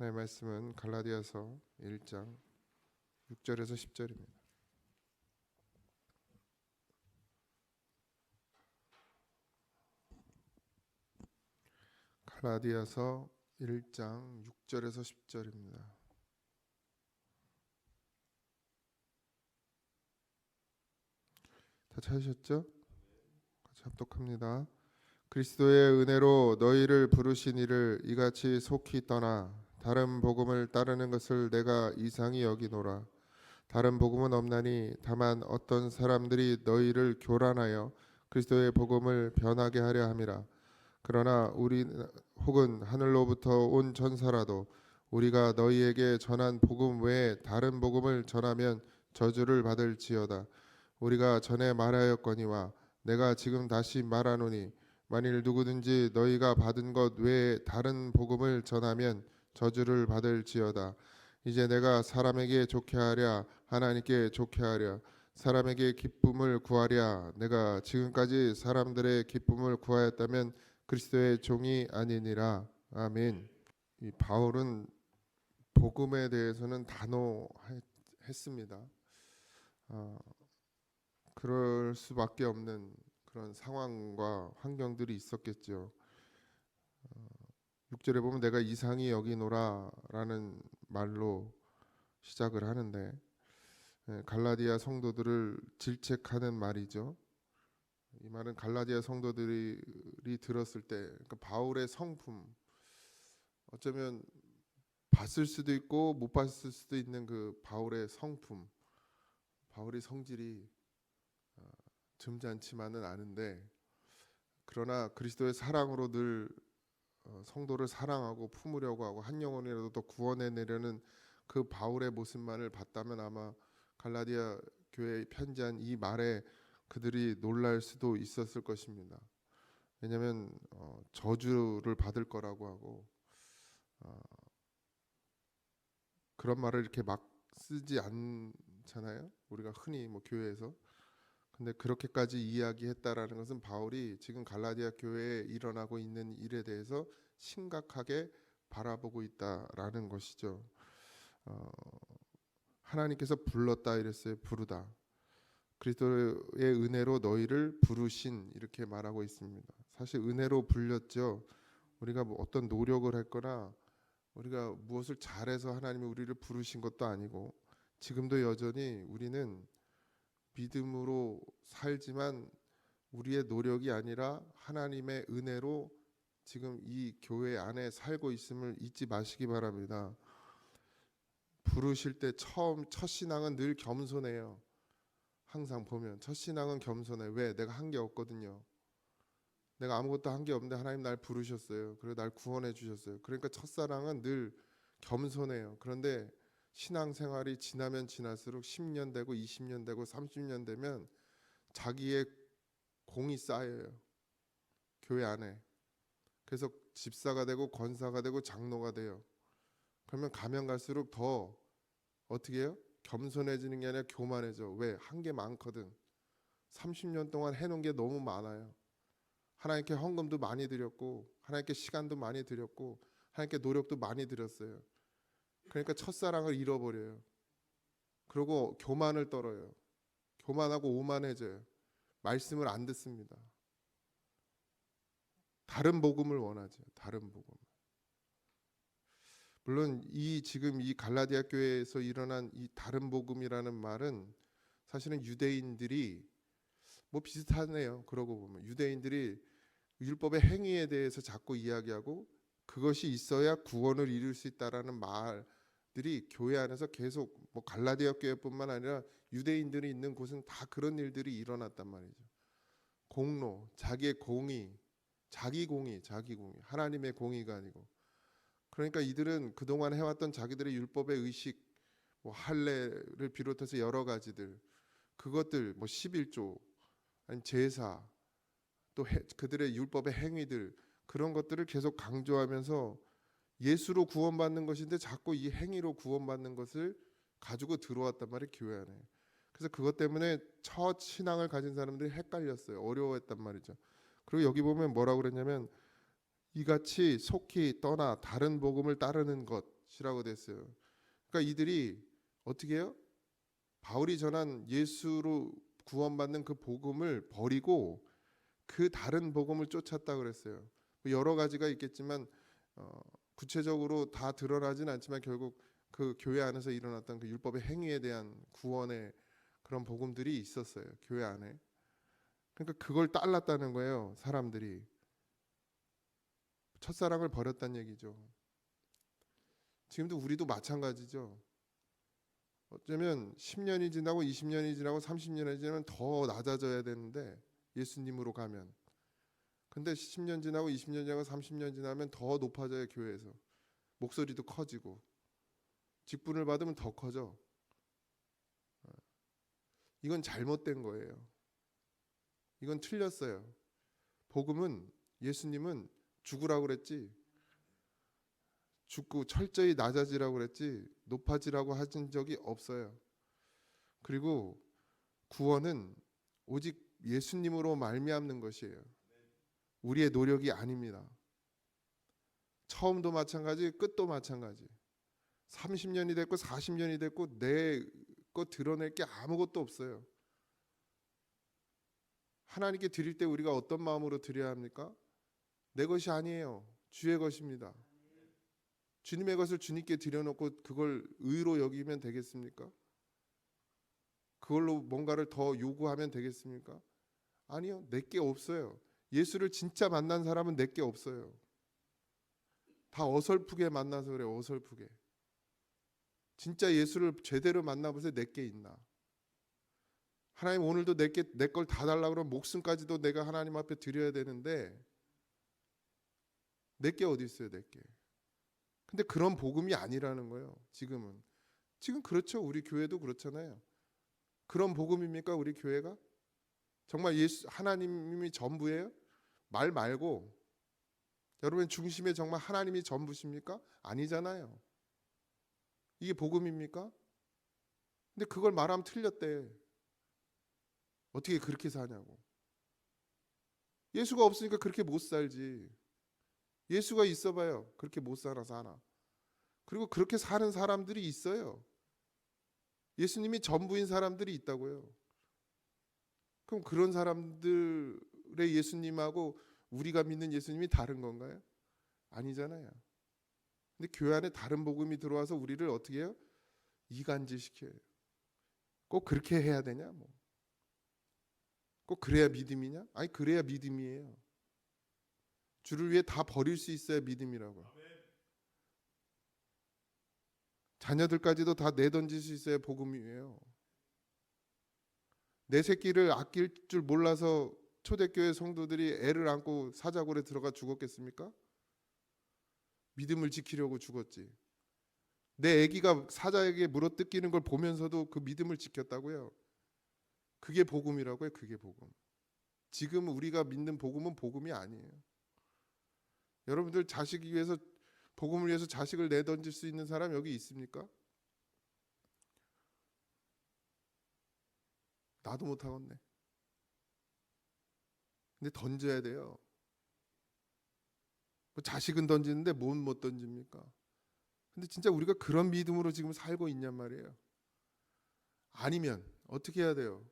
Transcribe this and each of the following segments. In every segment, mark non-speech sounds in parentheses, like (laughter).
하나님의 말씀은 갈라디아서 1장 6절에서 10절입니다. 갈라디아서 1장 6절에서 10절입니다. 다 찾으셨죠? 같이 합독합니다. 그리스도의 은혜로 너희를 부르신 이를 이같이 속히 떠나 다른 복음을 따르는 것을 내가 이상히 여기노라. 다른 복음은 없나니 다만 어떤 사람들이 너희를 교란하여 그리스도의 복음을 변하게 하려 함이라. 그러나 우리 혹은 하늘로부터 온 전사라도 우리가 너희에게 전한 복음 외에 다른 복음을 전하면 저주를 받을지어다. 우리가 전에 말하였거니와 내가 지금 다시 말하노니 만일 누구든지 너희가 받은 것 외에 다른 복음을 전하면 저주를 받을지어다. 이제 내가 사람에게 좋게 하랴 하나님께 좋게 하랴 사람에게 기쁨을 구하랴 내가 지금까지 사람들의 기쁨을 구하였다면 그리스도의 종이 아니니라 아멘. 이 바울은 복음에 대해서는 단호했습니다. 어, 그럴 수밖에 없는 그런 상황과 환경들이 있었겠죠. 어, 6절에 보면 내가 이상히 여기노라라는 말로 시작을 하는데 예, 갈라디아 성도들을 질책하는 말이죠. 이 말은 갈라디아 성도들이 들었을 때 그러니까 바울의 성품 어쩌면 봤을 수도 있고 못 봤을 수도 있는 그 바울의 성품 바울의 성질이 어, 점잖지만은 않은데 그러나 그리스도의 사랑으로 늘 어, 성도를 사랑하고 품으려고 하고 한 영혼이라도 더 구원해내려는 그 바울의 모습만을 봤다면 아마 갈라디아 교회에 편지한 이 말에 그들이 놀랄 수도 있었을 것입니다. 왜냐하면 어, 저주를 받을 거라고 하고 어, 그런 말을 이렇게 막 쓰지 않잖아요. 우리가 흔히 뭐 교회에서 근데 그렇게까지 이야기했다라는 것은 바울이 지금 갈라디아 교회에 일어나고 있는 일에 대해서 심각하게 바라보고 있다라는 것이죠. 어, 하나님께서 불렀다 이랬어요. 부르다. 그리스도의 은혜로 너희를 부르신 이렇게 말하고 있습니다. 사실 은혜로 불렸죠. 우리가 뭐 어떤 노력을 했거나 우리가 무엇을 잘해서 하나님이 우리를 부르신 것도 아니고 지금도 여전히 우리는 믿음으로 살지만 우리의 노력이 아니라 하나님의 은혜로 지금 이 교회 안에 살고 있음을 잊지 마시기 바랍니다. 부르실 때 처음 첫 신앙은 늘 겸손해요. 항상 보면 첫 신앙은 겸손해. 왜? 내가 한 게 없거든요. 내가 아무것도 한 게 없는데 하나님 날 부르셨어요. 그리고 날 구원해 주셨어요. 그러니까 첫사랑은 늘 겸손해요. 그런데 신앙생활이 지나면 지날수록 10년 되고 20년 되고 30년 되면 자기의 공이 쌓여요. 교회 안에. 그래서 집사가 되고 권사가 되고 장로가 돼요. 그러면 가면 갈수록 더 어떻게 해요? 겸손해지는 게 아니라 교만해져. 왜? 한 게 많거든. 30년 동안 해놓은 게 너무 많아요. 하나님께 헌금도 많이 드렸고 하나님께 시간도 많이 드렸고 하나님께 노력도 많이 드렸어요. 그러니까 첫사랑을 잃어버려요. 그리고 교만을 떨어요. 교만하고 오만해져요. 말씀을 안 듣습니다. 다른 복음을 원하죠. 다른 복음. 물론 이 지금 이 갈라디아 교회에서 일어난 이 다른 복음이라는 말은 사실은 유대인들이 뭐 비슷하네요. 그러고 보면 유대인들이 율법의 행위에 대해서 자꾸 이야기하고 그것이 있어야 구원을 이룰 수 있다라는 말 들이 교회 안에서 계속 뭐 갈라디아 교회뿐만 아니라 유대인들이 있는 곳은 다 그런 일들이 일어났단 말이죠. 공로, 자기의 공의, 자기 공의, 자기 공의, 하나님의 공의가 아니고 그러니까 이들은 그동안 해왔던 자기들의 율법의 의식, 뭐 할례를 비롯해서 여러 가지들 그것들 뭐 11조 아니 제사 또 해, 그들의 율법의 행위들 그런 것들을 계속 강조하면서 예수로 구원받는 것인데 자꾸 이 행위로 구원받는 것을 가지고 들어왔단 말이에요 교회 안에. 그래서 그것 때문에 첫 신앙을 가진 사람들이 헷갈렸어요. 어려워했단 말이죠. 그리고 여기 보면 뭐라고 그랬냐면 이같이 속히 떠나 다른 복음을 따르는 것 것이라고 됐어요. 그러니까 이들이 어떻게 해요? 바울이 전한 예수로 구원받는 그 복음을 버리고 그 다른 복음을 쫓았다 그랬어요. 뭐 여러 가지가 있겠지만 어, 구체적으로 다 드러나진 않지만 결국 그 교회 안에서 일어났던 그 율법의 행위에 대한 구원의 그런 복음들이 있었어요. 교회 안에. 그러니까 그걸 따랐다는 거예요. 사람들이 첫사랑을 버렸다는 얘기죠. 지금도 우리도 마찬가지죠. 어쩌면 10년이 지나고 20년이 지나고 30년이 지나면 더 낮아져야 되는데 예수님으로 가면 근데 10년 지나고 20년 지나고 30년 지나면 더 높아져요 교회에서. 목소리도 커지고. 직분을 받으면 더 커져. 어. 이건 잘못된 거예요. 이건 틀렸어요. 복음은 예수님은 죽으라고 그랬지. 죽고 철저히 낮아지라고 그랬지. 높아지라고 하신 적이 없어요. 그리고 구원은 오직 예수님으로 말미암는 것이에요. 우리의 노력이 아닙니다. 처음도 마찬가지, 끝도 마찬가지. 30년이 됐고 40년이 됐고 내거 드러낼 게 아무것도 없어요. 하나님께 드릴 때 우리가 어떤 마음으로 드려야 합니까? 내 것이 아니에요. 주의 것입니다. 주님의 것을 주님께 드려놓고 그걸 의로 여기면 되겠습니까? 그걸로 뭔가를 더 요구하면 되겠습니까? 아니요, 내게 없어요. 예수를 진짜 만난 사람은 내게 없어요. 다 어설프게 만나서 그래, 어설프게. 진짜 예수를 제대로 만나보세요. 내게 있나? 하나님 오늘도 내게 내 걸 다 달라 그러면 목숨까지도 내가 하나님 앞에 드려야 되는데 내게 어디 있어요, 내게? 근데 그런 복음이 아니라는 거예요. 지금은 지금 그렇죠. 우리 교회도 그렇잖아요. 그런 복음입니까? 우리 교회가 정말 예수 하나님이 전부예요? 말 말고 여러분 중심에 정말 하나님이 전부십니까? 아니잖아요. 이게 복음입니까? 근데 그걸 말하면 틀렸대. 어떻게 그렇게 사냐고. 예수가 없으니까 그렇게 못 살지. 예수가 있어봐요. 그렇게 못 살아 사나. 그리고 그렇게 사는 사람들이 있어요. 예수님이 전부인 사람들이 있다고요. 그럼 그런 사람들 의 예수님하고 우리가 믿는 예수님이 다른 건가요? 아니잖아요. 근데 교회 안에 다른 복음이 들어와서 우리를 어떻게 해요? 이간질시켜요. 꼭 그렇게 해야 되냐? 뭐. 꼭 그래야 믿음이냐? 아니 그래야 믿음이에요. 주를 위해 다 버릴 수 있어야 믿음이라고. 자녀들까지도 다 내던질 수 있어야 복음이에요. 내 새끼를 아낄 줄 몰라서 초대교회 성도들이 애를 안고 사자골에 들어가 죽었겠습니까? 믿음을 지키려고 죽었지. 내 아기가 사자에게 물어뜯기는 걸 보면서도 그 믿음을 지켰다고요. 그게 복음이라고요. 그게 복음. 지금 우리가 믿는 복음은 복음이 아니에요. 여러분들 자식 위해서 복음을 위해서 자식을 내던질 수 있는 사람 여기 있습니까? 나도 못 하겠네. 근데 던져야 돼요. 뭐 자식은 던지는데 뭔못 던집니까? 근데 진짜 우리가 그런 믿음으로 지금 살고 있냔 말이에요. 아니면 어떻게 해야 돼요?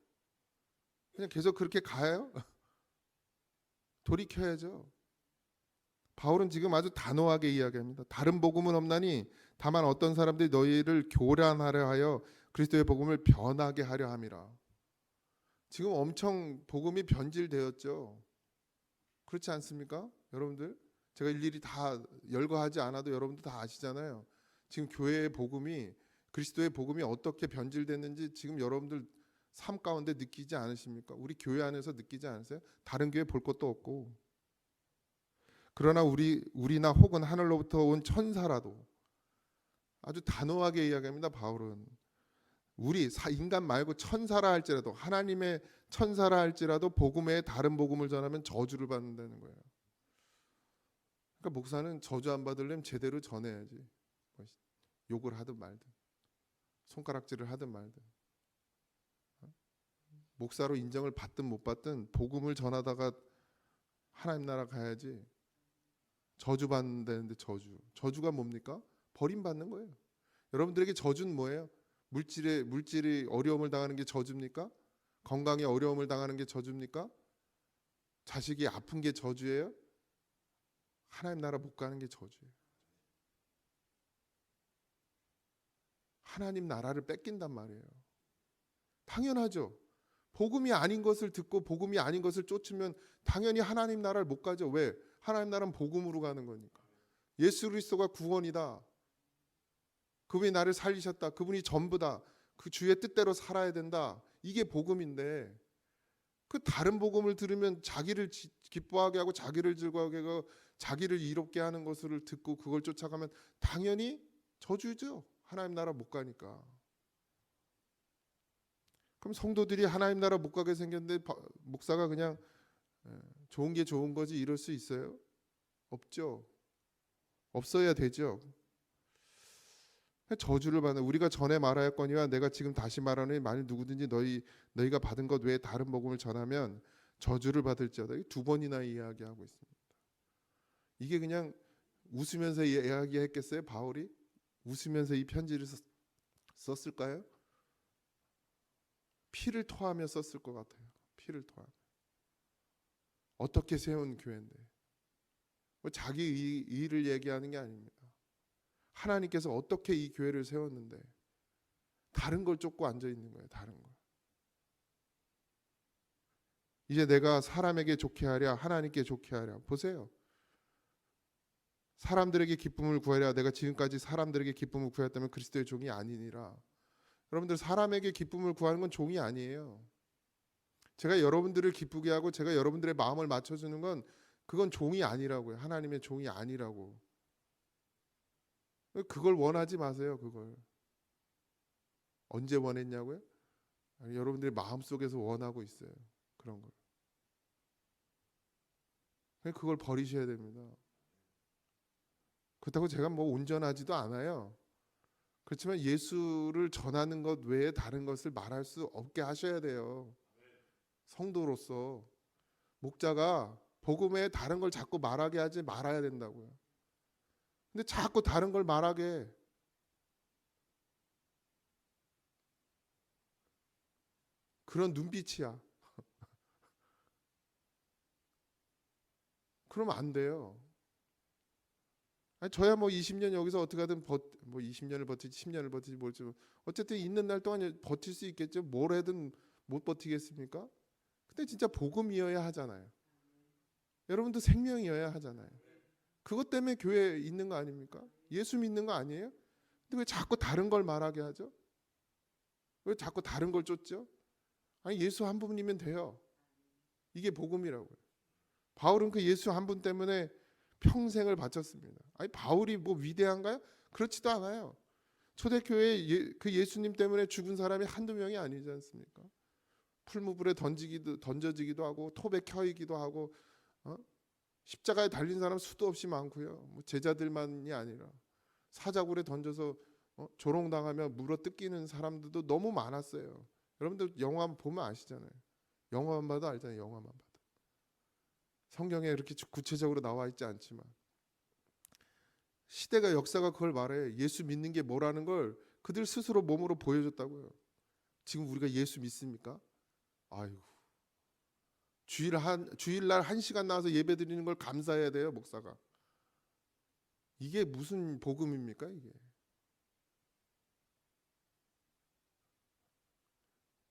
그냥 계속 그렇게 가요? (laughs) 돌이켜야죠. 바울은 지금 아주 단호하게 이야기합니다. 다른 복음은 없나니 다만 어떤 사람들이 너희를 교란하려 하여 그리스도의 복음을 변하게 하려 함이라. 지금 엄청 복음이 변질되었죠. 그렇지 않습니까? 여러분들 제가 일일이 다 열거하지 않아도 여러분들 다 아시잖아요. 지금 교회의 복음이 그리스도의 복음이 어떻게 변질됐는지 지금 여러분들 삶 가운데 느끼지 않으십니까? 우리 교회 안에서 느끼지 않으세요? 다른 교회 볼 것도 없고 그러나 우리 우리나 혹은 하늘로부터 온 천사라도 아주 단호하게 이야기합니다. 바울은 우리 사- 인간 말고 천사라 할지라도 하나님의 천사라 할지라도 복음에 다른 복음을 전하면 저주를 받는다는 거예요. 그러니까 목사는 저주 안 받으려면 제대로 전해야지. 뭐 욕을 하든 말든 손가락질을 하든 말든 어? 목사로 인정을 받든 못 받든 복음을 전하다가 하나님 나라 가야지. 저주 받는다는데 저주. 저주가 뭡니까? 버림받는 거예요. 여러분들에게 저주는 뭐예요? 물질에 물질이 어려움을 당하는 게 저주입니까? 건강에 어려움을 당하는 게 저주입니까? 자식이 아픈 게 저주예요? 하나님 나라 못 가는 게 저주예요. 하나님 나라를 뺏긴단 말이에요. 당연하죠. 복음이 아닌 것을 듣고 복음이 아닌 것을 쫓으면 당연히 하나님 나라를 못 가죠. 왜? 하나님 나라는 복음으로 가는 거니까. 예수 그리스도가 구원이다. 그분이 나를 살리셨다. 그분이 전부다. 그 주의 뜻대로 살아야 된다. 이게 복음인데 그 다른 복음을 들으면 자기를 지- 기뻐하게 하고 자기를 즐거워하게 하고 자기를 이롭게 하는 것을 듣고 그걸 쫓아가면 당연히 저주죠. 하나님 나라 못 가니까. 그럼 성도들이 하나님 나라 못 가게 생겼는데 바- 목사가 그냥 에, 좋은 게 좋은 거지 이럴 수 있어요? 없죠. 없어야 되죠. 저주를 받는 우리가 전에 말하였거니와 내가 지금 다시 말하노니 만일 누구든지 너희 너희가 받은 것 외에 다른 복음을 전하면 저주를 받을지어다. 이두 번이나 이야기하고 있습니다. 이게 그냥 웃으면서 이야기했겠어요? 바울이 웃으면서 이 편지를 썼- 썼을까요? 피를 토하며 썼을 것 같아요. 피를 토하며. 어떻게 세운 교회인데 뭐 자기 의, 의를 얘기하는 게 아닙니다. 하나님께서 어떻게 이 교회를 세웠는데 다른 걸 쫓고 앉아 있는 거예요. 다른 거. 이제 내가 사람에게 좋게 하랴 하나님께 좋게 하랴 보세요. 사람들에게 기쁨을 구하랴 내가 지금까지 사람들에게 기쁨을 구했다면 그리스도의 종이 아니니라. 여러분들 사람에게 기쁨을 구하는 건 종이 아니에요. 제가 여러분들을 기쁘게 하고 제가 여러분들의 마음을 맞춰주는 건 그건 종이 아니라고요. 하나님의 종이 아니라고. 그걸 원하지 마세요. 그걸 언제 원했냐고요? 아니, 여러분들의 마음 속에서 원하고 있어요. 그런 걸. 그걸 버리셔야 됩니다. 그렇다고 제가 뭐 온전하지도 않아요. 그렇지만 예수를 전하는 것 외에 다른 것을 말할 수 없게 하셔야 돼요. 성도로서 목자가 복음에 다른 걸 자꾸 말하게 하지 말아야 된다고요. 근데 자꾸 다른 걸 말하게 해. 그런 눈빛이야. (laughs) 그러면 안 돼요. 아니, 저야 뭐 20년 여기서 어떻게든 버, 뭐 20년을 버티지 10년을 버티지 뭘지 어쨌든 있는 날 동안 버틸 수 있겠죠. 뭘 해든 못 버티겠습니까? 근데 진짜 복음이어야 하잖아요. 여러분도 생명이어야 하잖아요. 그것 때문에 교회에 있는 거 아닙니까? 예수 믿는 거 아니에요? 근데 왜 자꾸 다른 걸 말하게 하죠? 왜 자꾸 다른 걸 쫓죠? 아니 예수 한 분이면 돼요. 이게 복음이라고요. 바울은 그 예수 한 분 때문에 평생을 바쳤습니다. 아니 바울이 뭐 위대한가요? 그렇지도 않아요. 초대교회 예, 그 예수님 때문에 죽은 사람이 한두 명이 아니지 않습니까? 풀무불에 던지기도 던져지기도 하고 톱에 켜이기도 하고 어? 십자가에 달린 사람 수도 없이 많고요. 뭐 제자들만이 아니라 사자굴에 던져서 어? 조롱당하며 물어 뜯기는 사람들도 너무 많았어요. 여러분들 영화 보면 아시잖아요. 영화만 봐도 알잖아요. 영화만 봐도. 성경에 이렇게 구체적으로 나와 있지 않지만 시대가 역사가 그걸 말해. 예수 믿는 게 뭐라는 걸 그들 스스로 몸으로 보여줬다고요. 지금 우리가 예수 믿습니까? 아이고. 주일 한 주일날 한 시간 나와서 예배 드리는 걸 감사해야 돼요, 목사가. 이게 무슨 복음입니까, 이게?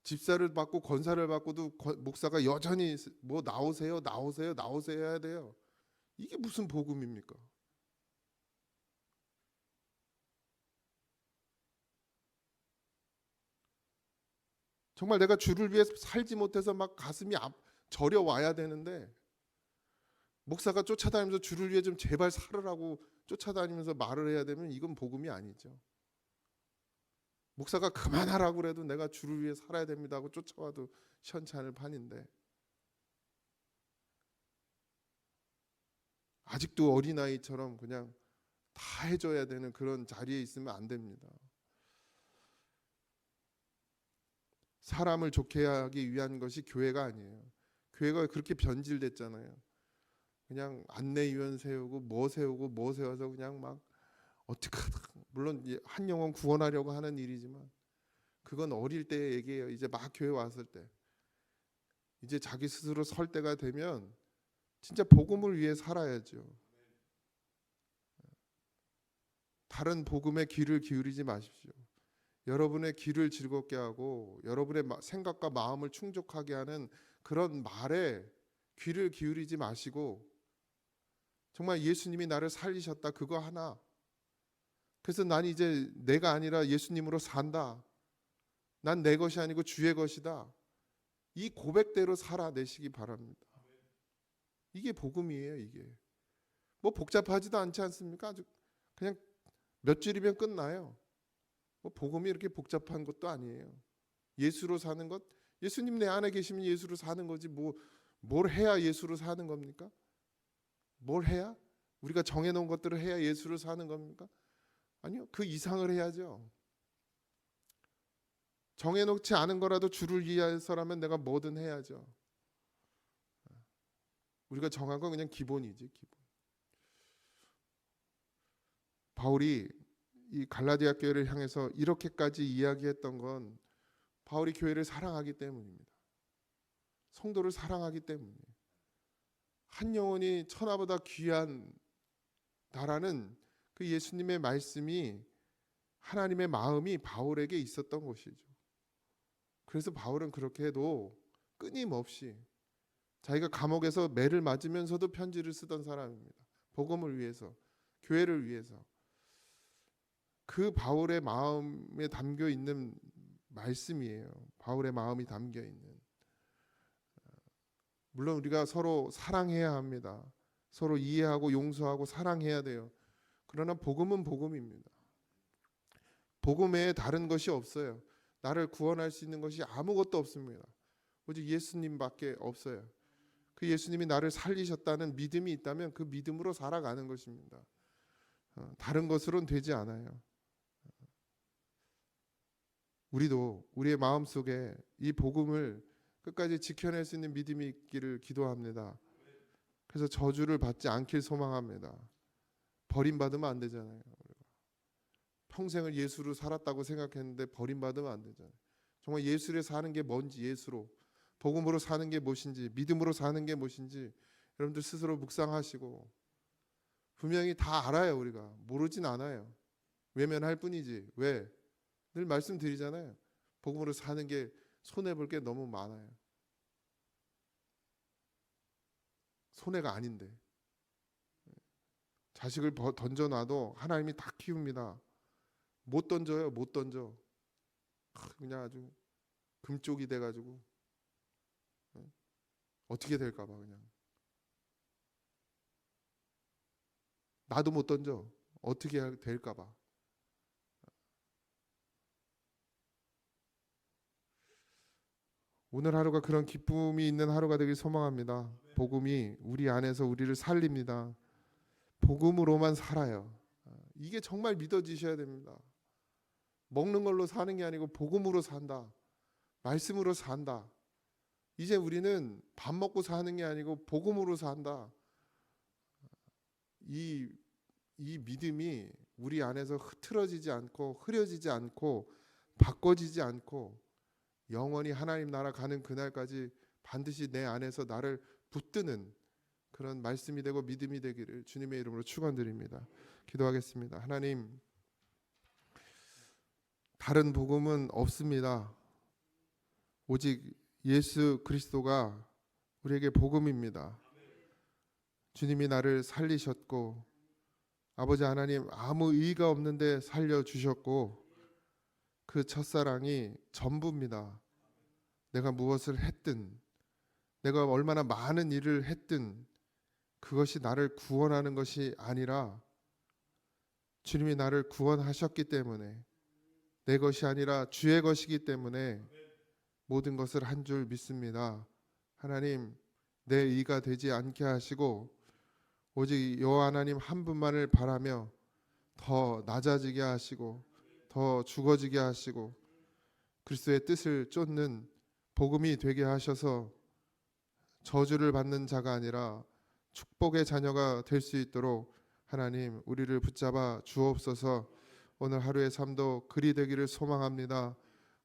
집사를 받고 권사를 받고도 거- 목사가 여전히 뭐 나오세요, 나오세요, 나오세요 해야 돼요. 이게 무슨 복음입니까? 정말 내가 주를 위해 살지 못해서 막 가슴이 아, 저려 와야 되는데 목사가 쫓아다니면서 주를 위해 좀 제발 살으라고 쫓아다니면서 말을 해야 되면 이건 복음이 아니죠. 목사가 그만하라고 그래도 내가 주를 위해 살아야 됩니다 하고 쫓아와도 시원찮을 판인데 아직도 어린아이처럼 그냥 다 해줘야 되는 그런 자리에 있으면 안 됩니다. 사람을 좋게 하기 위한 것이 교회가 아니에요. 교회가 그렇게 변질됐잖아요. 그냥 안내위원 세우고 뭐 세우고 뭐 세워서 그냥 막 어떻게 하다 물론 한 영혼 구원하려고 하는 일이지만 그건 어릴 때의 얘기예요. 이제 막 교회 왔을 때 이제 자기 스스로 설 때가 되면 진짜 복음을 위해 살아야죠. 다른 복음에 귀를 기울이지 마십시오. 여러분의 귀를 즐겁게 하고 여러분의 마- 생각과 마음을 충족하게 하는 그런 말에 귀를 기울이지 마시고 정말 예수님이 나를 살리셨다 그거 하나. 그래서 난 이제 내가 아니라 예수님으로 산다. 난 내 것이 아니고 주의 것이다. 이 고백대로 살아내시기 바랍니다. 이게 복음이에요, 이게. 뭐 복잡하지도 않지 않습니까? 아주 그냥 몇 줄이면 끝나요. 뭐 복음이 이렇게 복잡한 것도 아니에요. 예수로 사는 것, 예수님 내 안에 계시면 예수로 사는 거지 뭐 뭘 해야 예수로 사는 겁니까? 뭘 해야? 우리가 정해 놓은 것들을 해야 예수로 사는 겁니까? 아니요, 그 이상을 해야죠. 정해 놓지 않은 거라도 주를 위해서라면 내가 뭐든 해야죠. 우리가 정한 건 그냥 기본이지 기본. 바울이 이 갈라디아 교회를 향해서 이렇게까지 이야기했던 건 바울이 교회를 사랑하기 때문입니다. 성도를 사랑하기 때문이에요. 한 영혼이 천하보다 귀한 다라는 그 예수님의 말씀이 하나님의 마음이 바울에게 있었던 것이죠. 그래서 바울은 그렇게 해도 끊임없이 자기가 감옥에서 매를 맞으면서도 편지를 쓰던 사람입니다. 복음을 위해서, 교회를 위해서. 그 바울의 마음에 담겨 있는 말씀이에요. 바울의 마음이 담겨 있는. 물론 우리가 서로 사랑해야 합니다. 서로 이해하고 용서하고 사랑해야 돼요. 그러나 복음은 복음입니다. 복음 외에 다른 것이 없어요. 나를 구원할 수 있는 것이 아무것도 없습니다. 오직 예수님밖에 없어요. 그 예수님이 나를 살리셨다는 믿음이 있다면 그 믿음으로 살아가는 것입니다. 어, 다른 것으로는 되지 않아요. 우리도 우리의 마음 속에 이 복음을 끝까지 지켜낼 수 있는 믿음이 있기를 기도합니다. 그래서 저주를 받지 않길 소망합니다. 버림받으면 안 되잖아요. 평생을 예수로 살았다고 생각했는데 버림받으면 안 되잖아요. 정말 예수를 사는 게 뭔지 예수로 복음으로 사는 게 무엇인지 믿음으로 사는 게 무엇인지 여러분들 스스로 묵상하시고 분명히 다 알아요 우리가 모르진 않아요. 외면할 뿐이지 왜? 늘 말씀드리잖아요. 복음으로 사는 게 손해 볼 게 너무 많아요. 손해가 아닌데 자식을 버- 던져 놔도 하나님이 다 키웁니다. 못 던져요, 못 던져. 하, 그냥 아주 금쪽이 돼 가지고 어? 어떻게 될까 봐 그냥 나도 못 던져 어떻게 할- 될까 봐 오늘 하루가 그런 기쁨이 있는 하루가 되길 소망합니다. 복음이 우리 안에서 우리를 살립니다. 복음으로만 살아요. 이게 정말 믿어지셔야 됩니다. 먹는 걸로 사는 게 아니고 복음으로 산다. 말씀으로 산다. 이제 우리는 밥 먹고 사는 게 아니고 복음으로 산다. 이, 이 믿음이 우리 안에서 흐트러지지 않고 흐려지지 않고 바꿔지지 않고 영원히 하나님 나라 가는 그날까지 반드시 내 안에서 나를 붙드는 그런 말씀이 되고 믿음이 되기를 주님의 이름으로 축원드립니다. 기도하겠습니다. 하나님 다른 복음은 없습니다. 오직 예수 그리스도가 우리에게 복음입니다. 주님이 나를 살리셨고 아버지 하나님 아무 의의가 없는데 살려 주셨고 그 첫사랑이 전부입니다. 내가 무엇을 했든 내가 얼마나 많은 일을 했든 그것이 나를 구원하는 것이 아니라 주님이 나를 구원하셨기 때문에 내 것이 아니라 주의 것이기 때문에 모든 것을 한 줄 믿습니다. 하나님 내 의가 되지 않게 하시고 오직 여호와 하나님 한 분만을 바라며 더 낮아지게 하시고 더 죽어지게 하시고 그리스도의 뜻을 쫓는 복음이 되게 하셔서 저주를 받는 자가 아니라 축복의 자녀가 될 수 있도록 하나님 우리를 붙잡아 주옵소서 오늘 하루의 삶도 그리 되기를 소망합니다.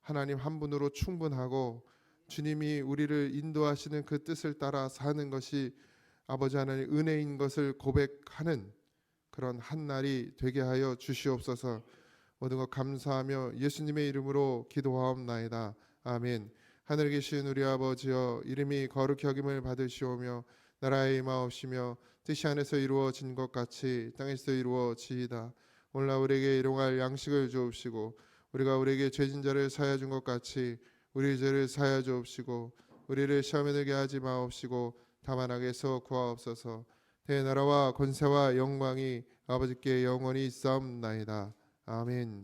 하나님 한 분으로 충분하고 주님이 우리를 인도하시는 그 뜻을 따라 사는 것이 아버지 하나님 은혜인 것을 고백하는 그런 한 날이 되게 하여 주시옵소서. 모든 것 감사하며 예수님의 이름으로 기도하옵나이다. 아멘. 하늘에 계신 우리 아버지여 이름이 거룩히 여김을 받으시오며 나라의 임하옵시며 뜻이 안에서 이루어진 것 같이 땅에서 이루어지이다. 오늘날 우리에게 일용할 양식을 주옵시고 우리가 우리에게 죄진 자를 사하여 준 것 같이 우리 죄를 사하여 주옵시고 우리를 시험에 들게 하지 마옵시고 다만 악에서 구하옵소서. 대나라와 권세와 영광이 아버지께 영원히 있사옵나이다. 아멘.